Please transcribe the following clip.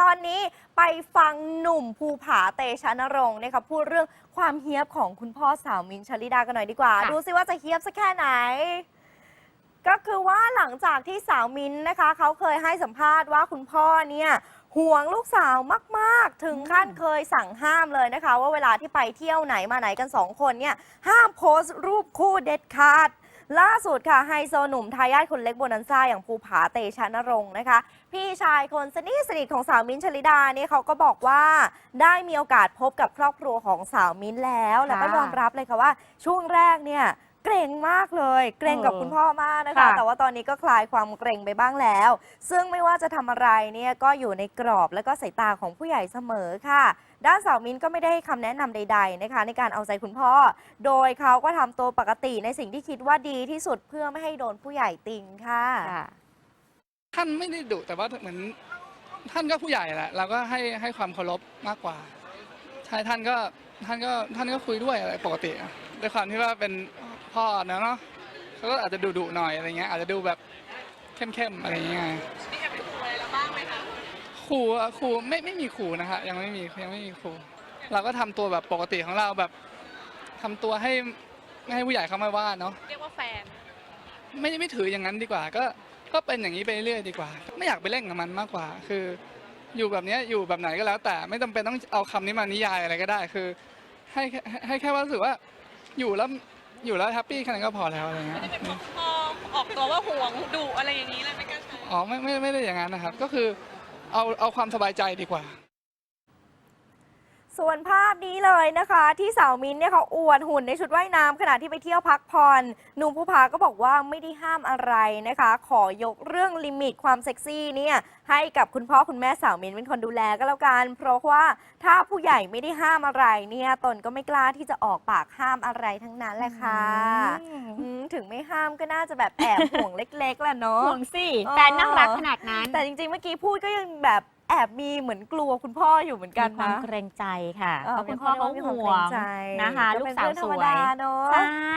ตอนนี้ไปฟังหนุ่มภูผาเตชะนรงค์นะคะพูดเรื่องความเฮี้ยบของคุณพ่อสาวมินท์ชลิดากันหน่อยดีกว่า ค่ะ ดูซิว่าจะเฮี้ยบสักแค่ไหน ก็คือว่าหลังจากที่สาวมินท์นะคะ เขาเคยให้สัมภาษณ์ว่าคุณพ่อเนี่ยห่วงลูกสาวมากๆ ถึงขั้นเคยสั่งห้ามเลยนะคะ ว่าเวลาที่ไปเที่ยวไหนมาไหนกันสองคนเนี่ยห้ามโพสต์รูปคู่เด็ดขาด ล่าสุดค่ะไฮโซหนุ่มทายาทคนเล็กโบนันซ่าอย่างภูผาเตชะนรงค์นะคะ พี่ชายคนสนิทสนิทของสาวมิ้นท์ชลิดาเนี่ยเขาก็บอกว่าได้มีโอกาสพบกับครอบครัวของสาวมิ้นท์แล้ว แล้วก็ยอมรับเลยค่ะว่าช่วงแรกเนี่ย เกรงมากเลย เกรงกับเออคุณพ่อมากนะคะ ค่ะแต่ว่าตอนนี้ก็คลายความเกรงไปบ้างแล้ว ซึ่งไม่ว่าจะทำอะไรเนี่ยก็อยู่ในกรอบและก็สายตาของผู้ใหญ่เสมอค่ะ ด้านสาวมิ้นท์ก็ไม่ได้ให้คำแนะนำใด ๆนะคะ ในการเอาใจคุณพ่อ โดยเขาก็ทำตัวปกติในสิ่งที่คิดว่าดีที่สุดเพื่อไม่ให้โดนผู้ใหญ่ติงค่ะ ค่ะ ท่านไม่ได้ดุแต่ว่าเหมือนท่านก็ผู้ใหญ่แหละเราก็ให้ให้ความเคารพมากกว่าใช่ท่านก็ท่านก็ท่านก็คุยด้วยอะไรปกติอะด้วยความที่ว่าเป็น พ่อเนอะเนาะเขาก็อาจจะดุดุๆหน่อยอะไรเงี้ยอาจจะดูแบบเข้มๆอะไรเงี้ยขู่อะขู่ไม่ไม่มีขู่นะคะยังไม่มียังไม่มีขู่เราก็ทำตัวแบบปกติของเราแบบทำตัวให้ไม่ให้ผู้ใหญ่เข้ามาว่าเนาะเรียกว่าแฟน ไม่ไม่ถืออย่างนั้นดีกว่า ก็ก็เป็นอย่างนี้ไปเรื่อยดีกว่า ไม่อยากไปเล่นกับมันมากกว่า คือ อยู่แบบเนี้ยอยู่แบบไหนก็แล้ว แต่ไม่จำเป็นต้องเอาคำนี้มานิยายอะไรก็ได้คือ ให้แค่ให้แค่ว่ารู้สึกว่าอยู่แล้ว อยู่แล้วแฮปปี้แค่นั้นก็พอแล้วอะไรเงี้ยพอออกตัวว่าห่วงดุอะไรอย่างนี้เลยไม่กล้าใช้อ๋อไม่ไม่ไม่ได้อย่างนั้นนะครับ ก็คือเอาเอาความสบายใจดีกว่า ส่วนภาพนี้เลยนะคะ ที่สาวมิ้นท์เนี่ยเขาอวดหุ่นในชุดว่ายน้ำขณะที่ไปเที่ยวพักผ่อนหนุ่มภูผาก็บอกว่าไม่ได้ห้ามอะไรนะคะ ขอยกเรื่องลิมิตความเซ็กซี่เนี่ยให้กับคุณพ่อคุณแม่สาวมิ้นท์เป็นคนดูแลก็แล้วกัน เพราะว่าถ้าผู้ใหญ่ไม่ได้ห้ามอะไรเนี่ยตนก็ไม่กล้าที่จะออกปากห้ามอะไรทั้งนั้นแหละค่ะอืมถึงไม่ห้ามก็น่าจะแบบแอบห่วงเล็กๆแหละเนาะห่วงสิอ๋อแฟนน่ารักขนาดนั้น แต่จริงๆเมื่อกี้พูดก็ยังแบบแอบมีเหมือนกลัวคุณพ่ออยู่เหมือนกันมีความนะเกรงใจค่ะเออเพราะคุณพ่อเขามีความห่วเกรงงใจนะคะก็ลูกเป็นสาวเรื่องธรรมสวยดาเนอะใช่